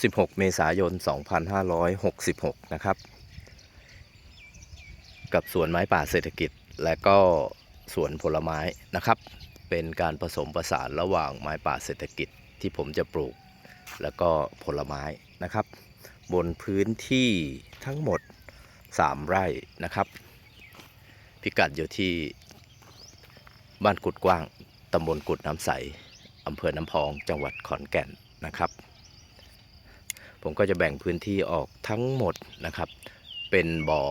16 เมษายน 2566 นะครับ กับสวนไม้ป่าเศรษฐกิจและก็สวนผลไม้นะครับ เป็นการผสมผสานระหว่างไม้ป่าเศรษฐกิจที่ผมจะปลูก แล้วก็ผลไม้นะครับ บนพื้นที่ทั้งหมด 3 ไร่นะครับ พิกัดอยู่ที่บ้านกุดกว้างตำบลกุดน้ำใสอำเภอน้ำพองจังหวัดขอนแก่นนะครับ ผมก็จะแบ่งพื้นที่ออกทั้งหมดนะครับ เป็นบ่อ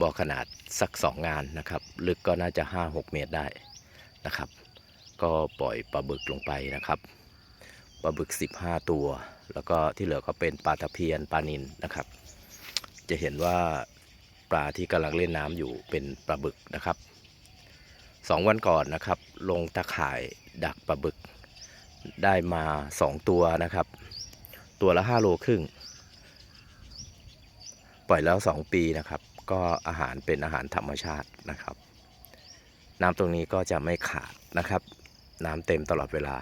บ่อขนาดสักสองงานนะครับ ลึกก็น่าจะ 5-6 เมตรได้นะครับ ก็ปล่อยปลาบึกลงไปนะครับปลาบึก 15 ตัว แล้วก็ที่เหลือก็เป็นปลาตะเพียนปลานินนะครับ จะเห็นว่าปลาที่กำลังเล่นน้ำอยู่เป็นปลาบึกนะครับสองวันก่อนนะครับ ลงตะข่ายดักปลาบึกได้มา 2 ตัวนะครับ ตัวละ5โลครึ่ง ปล่อยแล้ว 2 ปีนะครับ ก็อาหารเป็นอาหารธรรมชาตินะครับ น้ำตรงนี้ก็จะไม่ขาดนะครับ น้ำเต็มตลอดเวลา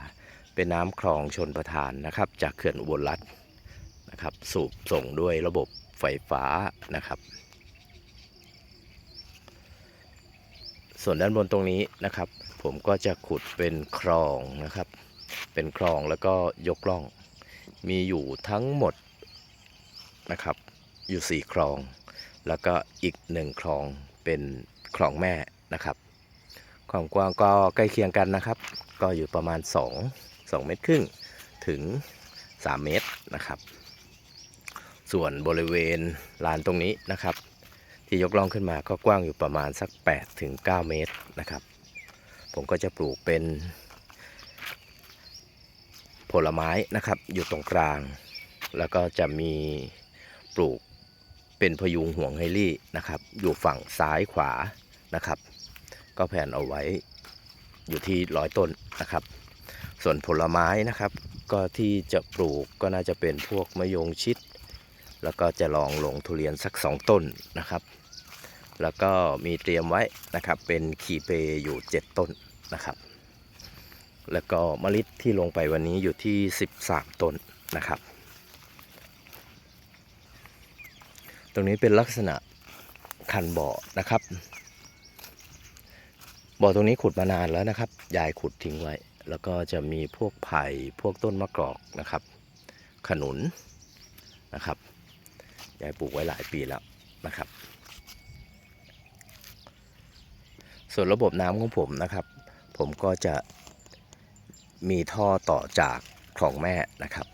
เป็นน้ำคลองชนประทานนะครับ จากเขื่อนอุบลรัฐนะครับ สูบส่งด้วยระบบไฟฟ้านะครับ ส่วนด้านบนตรงนี้นะครับ ผมก็จะขุดเป็นคลองนะครับ เป็นคลองแล้วก็ยกล่อง มีอยู่ทั้งหมดนะครับอยู่สี่คลอง แล้วก็อีกหนึ่งคลองเป็นคลองแม่นะครับความกว้างก็ใกล้เคียงกันนะครับ ก็อยู่ประมาณ 2 2 เมตรครึ่งถึง 3 เมตรนะครับ ส่วนบริเวณลานตรงนี้นะครับ ที่ยกล่องขึ้นมาก็กว้างอยู่ประมาณสัก8ถึง9เมตรนะครับ ผมก็จะปลูกเป็น ผลไม้นะครับอยู่ตรงกลาง แล้วก็จะมีปลูกเป็นพยุงห่วงไฮลี่นะครับ อยู่ฝั่งซ้ายขวานะครับ ก็แผนเอาไว้อยู่ที่ร้อยต้นนะครับ ส่วนผลไม้นะครับก็ที่จะปลูกก็น่าจะเป็นพวกมะยงชิด แล้วก็จะลองลงทุเรียนสักสองต้นนะครับ แล้วก็มีเตรียมไว้นะครับเป็นขีเปอยู่ 7 ต้นนะครับ แล้วก็มะลิที่ลงไปวันนี้อยู่ที่ 13 ต้นนะครับ ตรงนี้เป็นลักษณะคันบ่อนะครับ บ่อตรงนี้ขุดมานานแล้วนะครับ ยายขุดทิ้งไว้ แล้วก็จะมีพวกไผ่พวกต้นมะกอกนะครับ ขนุนนะครับ ยายปลูกไว้หลายปีแล้วนะครับ ส่วนระบบน้ำของผมนะครับ ผมก็จะ มีท่อต่อจากคลองแม่นะครับ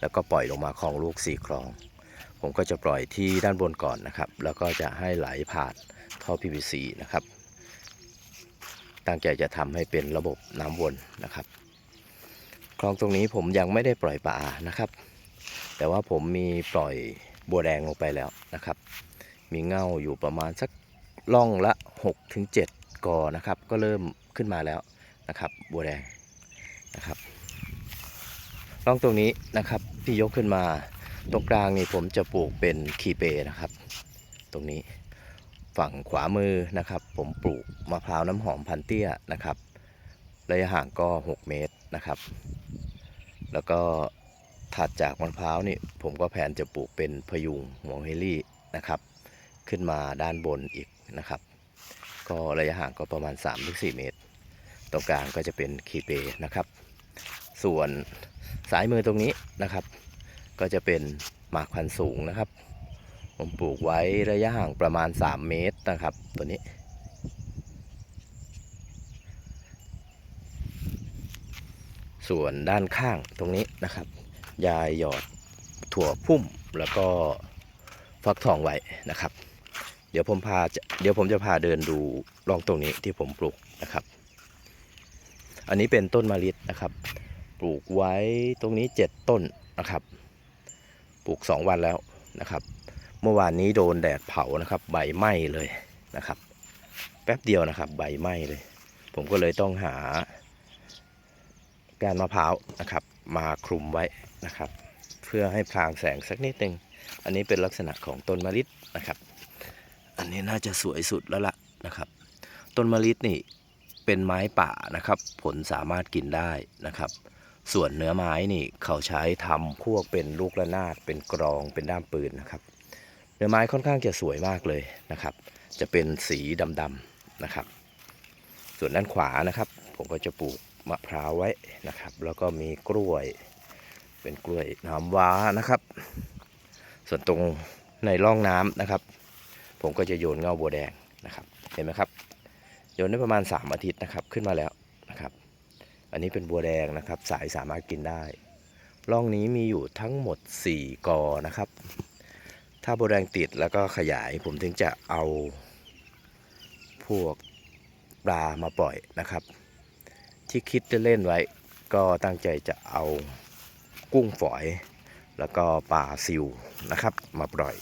แล้วก็ปล่อยลงมาคลองลูกสี่คลอง ผมก็จะปล่อยที่ด้านบนก่อนนะครับ แล้วก็จะให้ไหลผ่านท่อ PVC นะครับ ตั้งใจจะทำให้เป็นระบบน้ำวนนะครับคลองตรงนี้ผมยังไม่ได้ปล่อยปลานะครับ แต่ว่าผมมีปล่อยบัวแดงลงไปแล้วนะครับ มีเง่าอยู่ประมาณสักล่องละ6ถึง7กอนะครับ ก็เริ่มขึ้นมาแล้วนะครับ บัวแดง นะครับร่องตรงนี้นะครับที่ยกขึ้นมาตรงกลางนี่ผมจะปลูกเป็นคีเปนะครับ ตรงนี้ฝั่งขวามือนะครับ ผมปลูกมะพร้าวน้ำหอมพันเตี้ยนะครับระยะห่างก็ 6 เมตรนะครับ แล้วก็ถัดจากมะพร้าวนี่ผมก็แผนจะปลูกเป็นพยุงหัวเฮลี่นะครับ ขึ้นมาด้านบนอีกนะครับ ก็ระยะห่างก็ประมาณ3-4 เมตร ตรงกลางก็จะเป็นคีเปนะครับ ส่วนสายมือตรงนี้นะครับ ก็จะเป็นหมากพันธุ์สูงนะครับ ผมปลูกไว้ระยะห่างประมาณ 3 เมตรนะครับ ตัวนี้ ส่วนด้านข้างตรงนี้นะครับ ยายหยอดถั่วพุ่มแล้วก็ฟักทองไว้นะครับ เดี๋ยวผมพาเดี๋ยวผมจะพาเดินดูร่องตรงนี้ที่ผมปลูกนะครับ อันนี้เป็นต้นมะลินะครับ ลูกไว้ตรงนี้ 7 ต้นนะครับ ปลูก 2 วันแล้วนะครับ เมื่อวานนี้โดนแดดเผานะครับ ใบไหม้เลยนะครับ แป๊บเดียวนะครับ ใบไหม้เลย ผมก็เลยต้องหาการมะพร้าวนะครับ มาคลุมไว้นะครับ เพื่อให้พรางแสงสักนิดนึงอันนี้เป็นลักษณะของต้นมะลินะครับ อันนี้น่าจะสวยสุดแล้วล่ะนะครับ ต้นมะลินี่เป็นไม้ป่านะครับ ผลสามารถกินได้นะครับ ส่วนเนื้อไม้นี่เขาใช้ทำพวกเป็นลูกระนาดเป็นกรองเป็นด้ามปืนนะครับ เนื้อไม้ค่อนข้างจะสวยมากเลยนะครับ จะเป็นสีดำๆนะครับ ส่วนด้านขวานะครับ ผมก็จะปลูกมะพร้าวไว้นะครับ แล้วก็มีกล้วย เป็นกล้วยน้ำว้านะครับ ส่วนตรงในร่องน้ำนะครับ ผมก็จะโยนเงาบัวแดงนะครับ เห็นไหมครับโยนได้ประมาณ 3 อาทิตย์นะครับขึ้นมาแล้ว อันนี้เป็นบัวแดงนะครับ สายสามารถกินได้ร่องนี้มีอยู่ทั้งหมด 4 กอนะครับ ถ้าบัวแดงติดแล้วก็ขยายผมถึงจะเอา พวกปลามาปล่อยนะครับ ที่คิดจะเล่นไว้ ก็ตั้งใจจะเอากุ้งฝอย แล้วก็ปลาซิวนะครับ มาปล่อย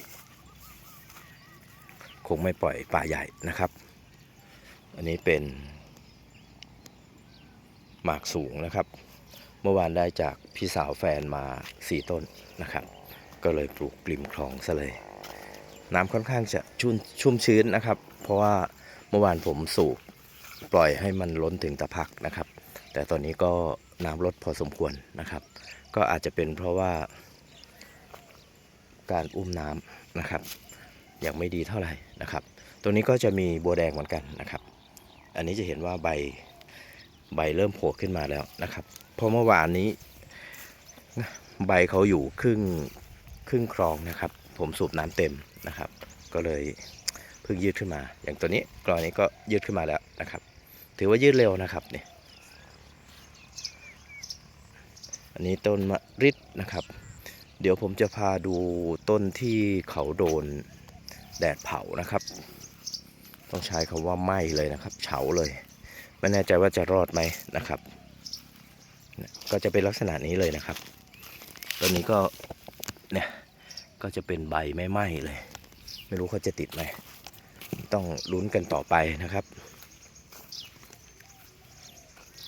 คงไม่ปล่อยปลาใหญ่นะครับ อันนี้เป็น หมากสูงนะครับ เมื่อวานได้จากพี่สาวแฟนมาสี่ต้นนะครับ ก็เลยปลูกปริมคลองซะเลย น้ำค่อนข้างจะชุ่มชุ่มชื้นนะครับ เพราะว่าเมื่อวานผมสูบปล่อยให้มันล้นถึงตะพักนะครับ แต่ตอนนี้ก็น้ำลดพอสมควรนะครับ ก็อาจจะเป็นเพราะว่า การอุ้มน้ำนะครับยังไม่ดีเท่าไหร่นะครับ ตัวนี้ก็จะมีบัวแดงเหมือนกันนะครับ อันนี้จะเห็นว่าใบ ใบเริ่มโผล่ขึ้นมาแล้วนะครับ เพราะเมื่อวานนี้ใบเขาอยู่ครึ่งครึ่งคลองนะครับ ผมสูบน้ำเต็มนะครับ ก็เลยเพิ่งยืดขึ้นมา อย่างตัวนี้กรอนนี้ก็ยืดขึ้นมาแล้วนะครับ ถือว่ายืดเร็วนะครับเนี่ยอันนี้ต้นมะริดนะครับ เดี๋ยวผมจะพาดูต้นที่เขาโดนแดดเผานะครับ ต้องใช้คำว่าไหม้เลยนะครับ เฉาเลย ไม่แน่ใจว่าจะรอดไหมนะครับ ก็จะเป็นลักษณะนี้เลยนะครับต้นนี้ก็เนี่ยก็จะเป็นใบไม่ไหม้เลย ไม่รู้เขาจะติดไหมต้องลุ้นกันต่อไปนะครับ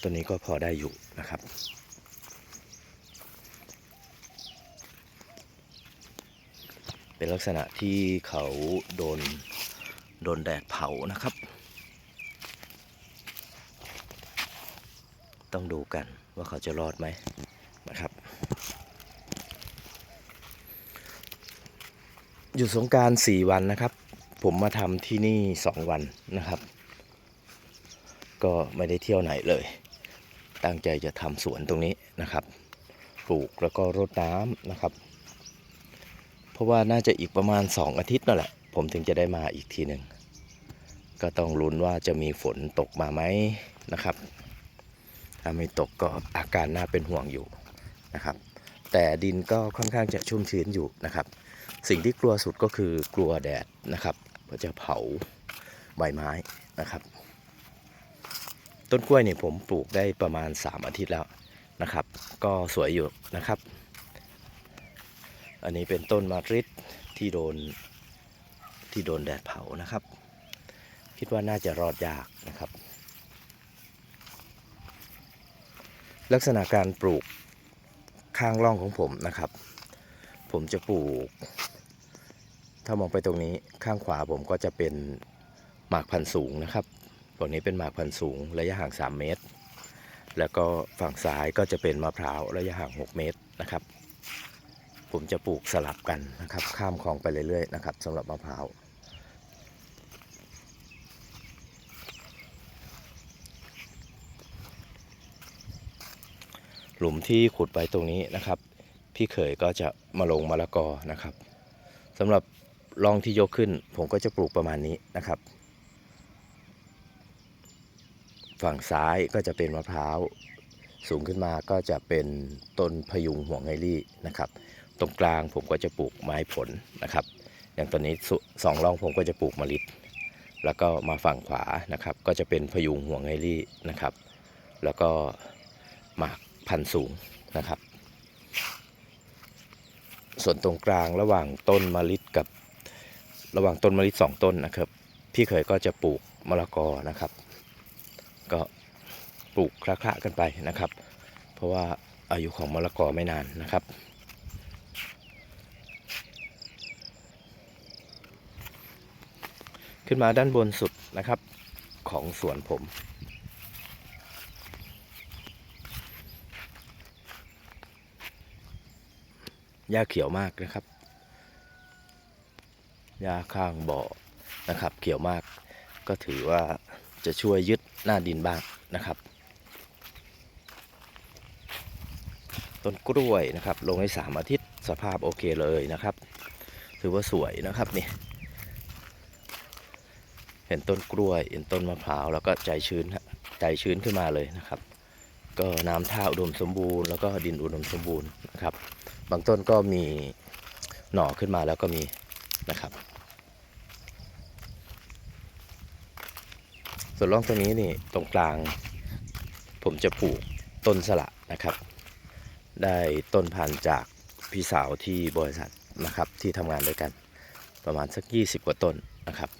ต้นนี้ก็พอได้อยู่นะครับเป็นลักษณะที่เขาโดน โดนแดดเผานะครับ ต้องดูกันว่าเขาจะรอดไหมนะครับอยู่สงการสี่วันนะครับ ผมมาทำที่นี่สองวันนะครับ ก็ไม่ได้เที่ยวไหนเลย ตั้งใจจะทำสวนตรงนี้นะครับ ปลูกแล้วก็รดน้ำนะครับ เพราะว่าน่าจะอีกประมาณ2อาทิตย์นั่นแหละ ผมถึงจะได้มาอีกทีหนึ่งก็ต้องลุ้นว่าจะมีฝนตกมาไหมนะครับ ถ้าไม่ตกก็อาการน่าเป็นห่วงอยู่นะครับ แต่ดินก็ค่อนข้างจะชุ่มชื้นอยู่นะครับ สิ่งที่กลัวสุดก็คือกลัวแดดนะครับเพราะจะเผาใบไม้นะครับ ต้นกล้วยเนี่ยผมปลูกได้ประมาณ 3 อาทิตย์แล้วนะครับ ก็สวยอยู่นะครับ อันนี้เป็นต้นมาริดที่โดนที่โดนแดดเผานะครับ คิดว่าน่าจะรอดยากนะครับ ลักษณะการปลูกข้างร่องของผมนะครับ ผมจะปลูก ถ้ามองไปตรงนี้ข้างขวาผมก็จะเป็นหมากพันธุ์สูงนะครับฝั่งนี้เป็นหมากพันธุ์สูงระยะห่าง 3 เมตร แล้วก็ฝั่งซ้ายก็จะเป็นมะพร้าวระยะห่าง 6 เมตรนะครับ ผมจะปลูกสลับกันนะครับ ข้ามคลองไปเรื่อยๆนะครับสำหรับมะพร้าว หลุมที่ขุดไปตรงนี้นะครับ พี่เขยก็จะมาลงมะละกอนะครับสำหรับร่องที่ยกขึ้น ผมก็จะปลูกประมาณนี้นะครับ ฝั่งซ้ายก็จะเป็นมะพร้าวสูงขึ้นมาก็จะเป็นต้นพยุงหัวงไงลี่นะครับ ตรงกลางผมก็จะปลูกไม้ผลนะครับ อย่างตอนนี้สองร่องผมก็จะปลูกมะลิแล้วก็มาฝั่งขวานะครับ ก็จะเป็นพยุงหัวงไงลี่นะครับ แล้วก็หมาก พันธุ์สูงนะครับ ส่วนตรงกลางระหว่างต้นมะลิกับระหว่างต้นมะลิสองต้นนะครับ พี่เคยก็จะปลูกมะละกอนะครับ ก็ปลูกคละๆกันไปนะครับ เพราะว่าอายุของมะละกอไม่นานนะครับขึ้นมาด้านบนสุดนะครับของสวนผม หญ้าเขียวมากนะครับหญ้าข้างบ่อนะครับ เขียวมาก ก็ถือว่าจะช่วยยึดหน้าดินบ้างนะครับ ต้นกล้วยนะครับ ลงให้สามอาทิตย์สภาพโอเคเลยนะครับ ถือว่าสวยนะครับนี่เห็นต้นกล้วยเห็นต้นมะพร้าวแล้วก็ใจชื้นใจชื้นขึ้นมาเลยนะครับ ก็น้ำท่าอุดมสมบูรณ์แล้วก็ดินอุดมสมบูรณ์นะครับ บางต้นก็มีหน่อขึ้นมาแล้วก็มีนะครับ ส่วนร่องตรงนี้นี่ตรงกลาง ผมจะปลูกต้นสละนะครับ ได้ต้นพันธุ์จากพี่สาวที่บริษัทนะครับที่ทำงานด้วยกันประมาณสัก 20 กว่าต้นนะครับ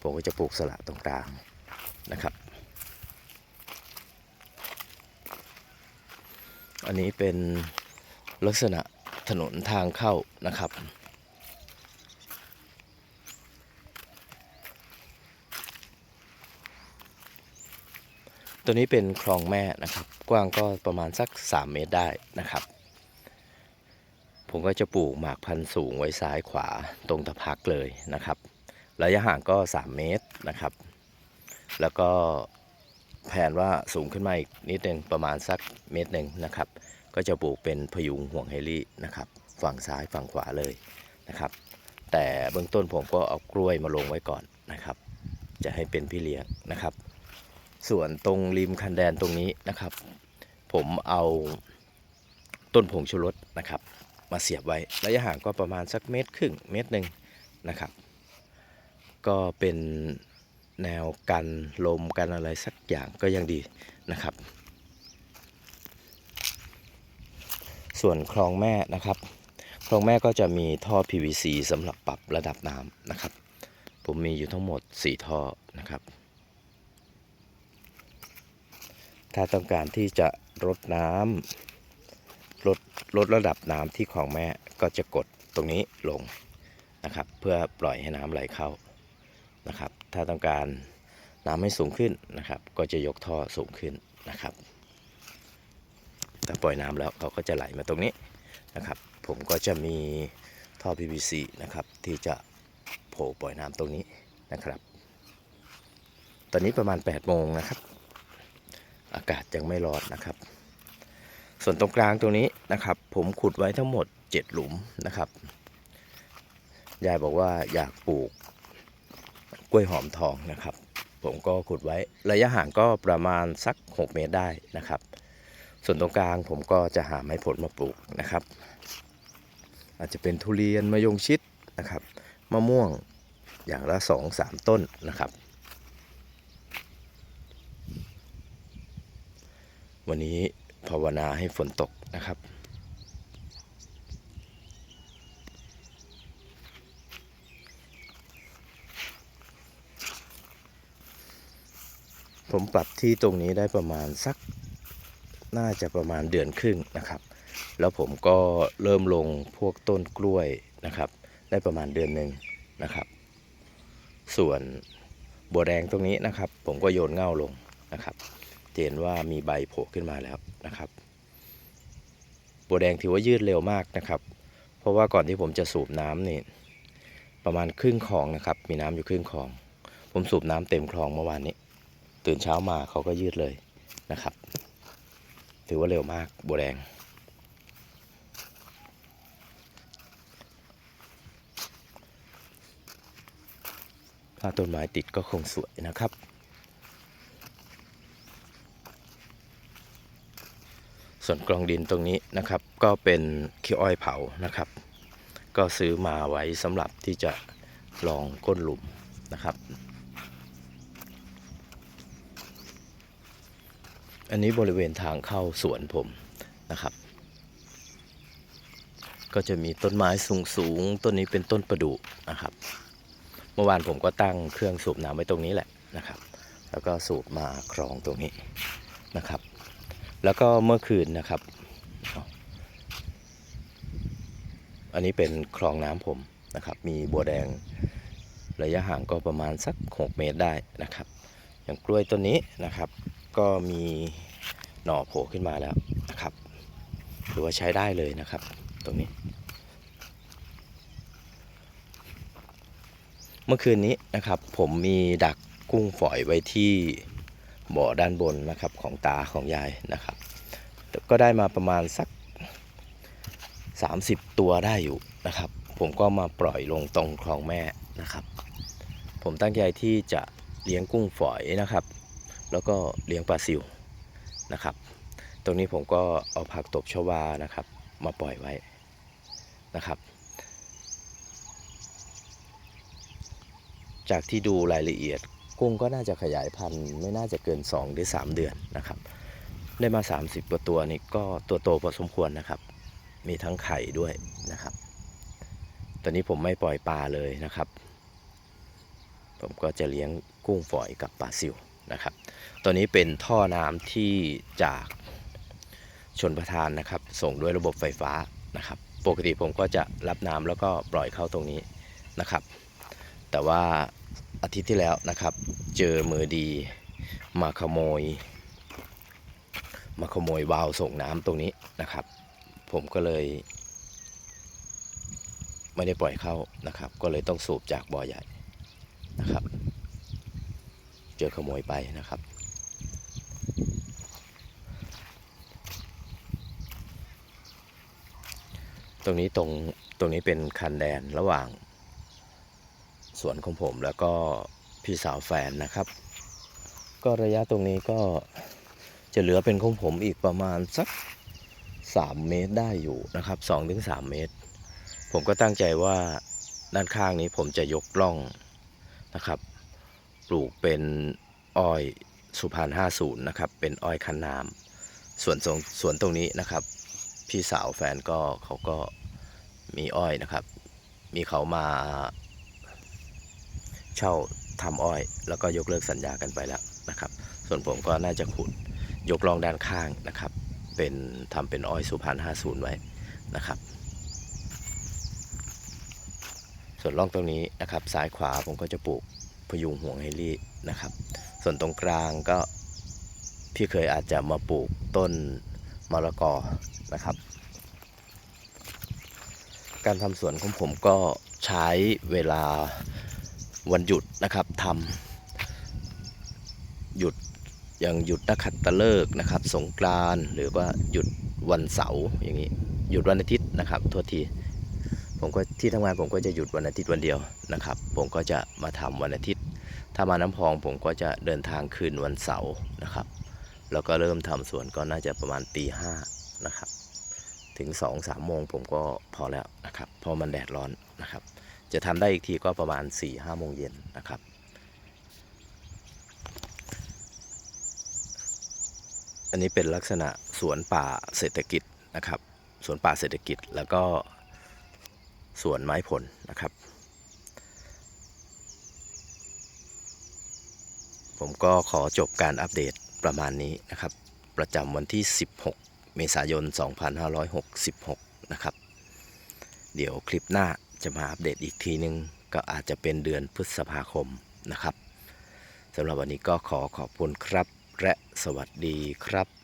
ผมก็จะปลูกสละตรงกลางนะครับ อันนี้เป็น ลักษณะถนนทางเข้านะครับ ตัวนี้เป็นคลองแม่นะครับ กว้างก็ประมาณสัก 3 เมตรได้นะครับ ผมก็จะปลูกหมากพันธุ์สูงไว้ซ้ายขวาตรงตะพักเลยนะครับ ระยะห่างก็ 3 เมตรนะครับ แล้วก็แผนว่าสูงขึ้นมาอีกนิดนึงประมาณสักเมตรหนึ่งนะครับ ก็จะปลูกเป็นพยุงห่วงเฮลี่นะครับ ฝั่งซ้ายฝั่งขวาเลยนะครับ แต่เบื้องต้นผมก็เอากล้วยมาลงไว้ก่อนนะครับ จะให้เป็นพี่เลี้ยงนะครับ ส่วนตรงริมคันแดนตรงนี้นะครับ ผมเอาต้นผงชูรสนะครับ มาเสียบไว้ระยะห่างก็ประมาณสักเมตรครึ่งเมตรหนึ่งนะครับ ก็เป็นแนวกันลมกันอะไรสักอย่างก็ยังดีนะครับ ส่วนคลองแม่นะครับ คลองแม่ก็จะมีท่อ PVC สำหรับปรับระดับน้ำนะครับ ผมมีอยู่ทั้งหมด 4 ท่อนะครับ ถ้าต้องการที่จะลดน้ำลดลดระดับน้ำที่คลองแม่ก็จะกดตรงนี้ลงนะครับ เพื่อปล่อยให้น้ำไหลเข้านะครับ ถ้าต้องการน้ำให้สูงขึ้นนะครับ ก็จะยกท่อสูงขึ้นนะครับ ถ้าปล่อยน้ำแล้วเขาก็จะไหลมาตรงนี้นะครับ ผมก็จะมีท่อ PVC นะครับ ที่จะโผล่ปล่อยน้ำตรงนี้นะครับ ตอนนี้ประมาณ8โมงนะครับ อากาศยังไม่ร้อนนะครับ ส่วนตรงกลางตรงนี้นะครับ ผมขุดไว้ทั้งหมด 7 หลุมนะครับยายบอกว่าอยากปลูกกล้วยหอมทองนะครับ ผมก็ขุดไว้ระยะห่างก็ประมาณสัก 6 เมตรได้นะครับ ส่วนตรงกลางผมก็จะหาไม้ผลมาปลูกนะครับ อาจจะเป็นทุเรียนมะยงชิดนะครับมะม่วงอย่างละ2-3ต้นนะครับ วันนี้ภาวนาให้ฝนตกนะครับผมปรับที่ตรงนี้ได้ประมาณสัก น่าจะประมาณเดือนครึ่งนะครับ แล้วผมก็เริ่มลงพวกต้นกล้วยนะครับ ได้ประมาณเดือนหนึ่งนะครับ ส่วนบัวแดงตรงนี้นะครับ ผมก็โยนเง่าลงนะครับเห็นว่ามีใบโผล่ขึ้นมาแล้วนะครับ บัวแดงถือว่ายืดเร็วมากนะครับ เพราะว่าก่อนที่ผมจะสูบน้ำนี่ประมาณครึ่งคลองนะครับ มีน้ำอยู่ครึ่งคลอง ผมสูบน้ำเต็มคลองเมื่อวานนี้ ตื่นเช้ามาเขาก็ยืดเลยนะครับ ถือว่าเร็วมากบัวแดง ถ้าต้นไม้ติดก็คงสวยนะครับ ส่วนกรองดินตรงนี้นะครับ ก็เป็นขี้อ้อยเผานะครับ ก็ซื้อมาไว้สำหรับที่จะลองก้นหลุมนะครับ อันนี้บริเวณทางเข้าสวนผมนะครับ ก็จะมีต้นไม้สูงสูงต้นนี้เป็นต้นประดู่นะครับ เมื่อวานผมก็ตั้งเครื่องสูบน้ำไว้ตรงนี้แหละนะครับ แล้วก็สูบมาคลองตรงนี้นะครับ แล้วก็เมื่อคืนนะครับ อันนี้เป็นคลองน้ำผมนะครับ มีบัวแดงระยะห่างก็ประมาณสัก 6 เมตรได้นะครับ อย่างกล้วยต้นนี้นะครับ ก็มีหน่อโผล่ขึ้นมาแล้วนะครับถือว่าใช้ได้เลยนะครับ ตรงนี้ เมื่อคืนนี้นะครับ ผมมีดักกุ้งฝอยไว้ที่บ่อด้านบนนะครับของตาของยายนะครับ ก็ได้มาประมาณสัก 30 ตัวได้อยู่นะครับ ผมก็มาปล่อยลงตรงคลองแม่นะครับ ผมตั้งใจที่จะเลี้ยงกุ้งฝอยนะครับ แล้วก็เลี้ยงปลาซิวนะครับ ตรงนี้ผมก็เอาผักตบชวานะครับ มาปล่อยไว้นะครับ จากที่ดูรายละเอียดกุ้งก็น่าจะขยายพันธุ์ไม่น่าจะเกิน 2 หรือ 3 เดือนนะครับ ได้มา 30กว่าตัวนี่ก็ตัวโตพอสมควรนะครับ มีทั้งไข่ด้วยนะครับ ตอนนี้ผมไม่ปล่อยปลาเลยนะครับ ผมก็จะเลี้ยงกุ้งฝอยกับปลาซิวนะครับ ตัวนี้เป็นท่อน้ำที่จากชนประทานนะครับ ส่งด้วยระบบไฟฟ้านะครับ ปกติผมก็จะรับน้ำแล้วก็ปล่อยเข้าตรงนี้นะครับ แต่ว่าอาทิตย์ที่แล้วนะครับ เจอมือดีมาขโมย มาขโมยวาล์วส่งน้ำตรงนี้นะครับ ผมก็เลยไม่ได้ปล่อยเข้านะครับ ก็เลยต้องสูบจากบ่อใหญ่นะครับ จอขโมยไปนะครับ ตรงนี้ตรงตรงนี้เป็นคันแดนระหว่าง สวนของผมแล้วก็พี่สาวแฟนนะครับ ก็ระยะตรงนี้ก็จะเหลือเป็นของผมอีกประมาณสัก 3 เมตรได้อยู่นะครับ 2-3 เมตร ผมก็ตั้งใจว่าด้านข้างนี้ผมจะยกล่องนะครับ ลูกเป็นอ้อยสุพรรณ50นะครับ เป็นอ้อยคันน้ำส่วนตรงส่วนตรงนี้นะครับ พี่สาวแฟนก็เขาก็มีอ้อยนะครับ มีเขามาเช่าทำอ้อย แล้วก็ยกเลิกสัญญากันไปแล้วนะครับ ส่วนผมก็น่าจะขุดยกลองด้านข้างนะครับ เป็นทำเป็นอ้อยสุพรรณ50ไว้นะครับ ส่วนร่องตรงนี้นะครับ ซ้ายขวาผมก็จะปลูก พยุงห่วงเฮลี่นะครับ ส่วนตรงกลางก็พี่เคยอาจจะมาปลูกต้นมะละกอนะครับ การทำสวนของผมก็ใช้เวลาวันหยุดนะครับทำหยุดอย่างหยุดนักขัตฤกษ์นะครับ สงกรานหรือว่าหยุดวันเสาร์อย่างนี้ หยุดวันอาทิตย์นะครับโทษที ผมก็ที่ทำงานผมก็จะหยุดวันอาทิตย์วันเดียวนะครับ ผมก็จะมาทำวันอาทิตย์ ถ้ามาน้ำพองผมก็จะเดินทางคืนวันเสาร์นะครับ แล้วก็เริ่มทำสวนก็น่าจะประมาณตีห้านะครับ ถึง2องสามโมงผมก็พอแล้วนะครับพราะมันแดดร้อนนะครับ จะทำได้อีกทีก็ประมาณ4ี่ห้าโมงเย็นนะครับอันนี้เป็นลักษณะสวนป่าเศรษฐกิจนะครับ สวนป่าเศรษฐกิจแล้วก็ สวนไม้ผลนะครับ ผมก็ขอจบการอัปเดตประมาณนี้นะครับ ประจำวันที่ 16 เมษายน 2566 นะครับ เดี๋ยวคลิปหน้าจะมาอัปเดตอีกทีนึง ก็อาจจะเป็นเดือนพฤษภาคมนะครับสำหรับวันนี้ก็ขอขอบคุณครับ และสวัสดีครับ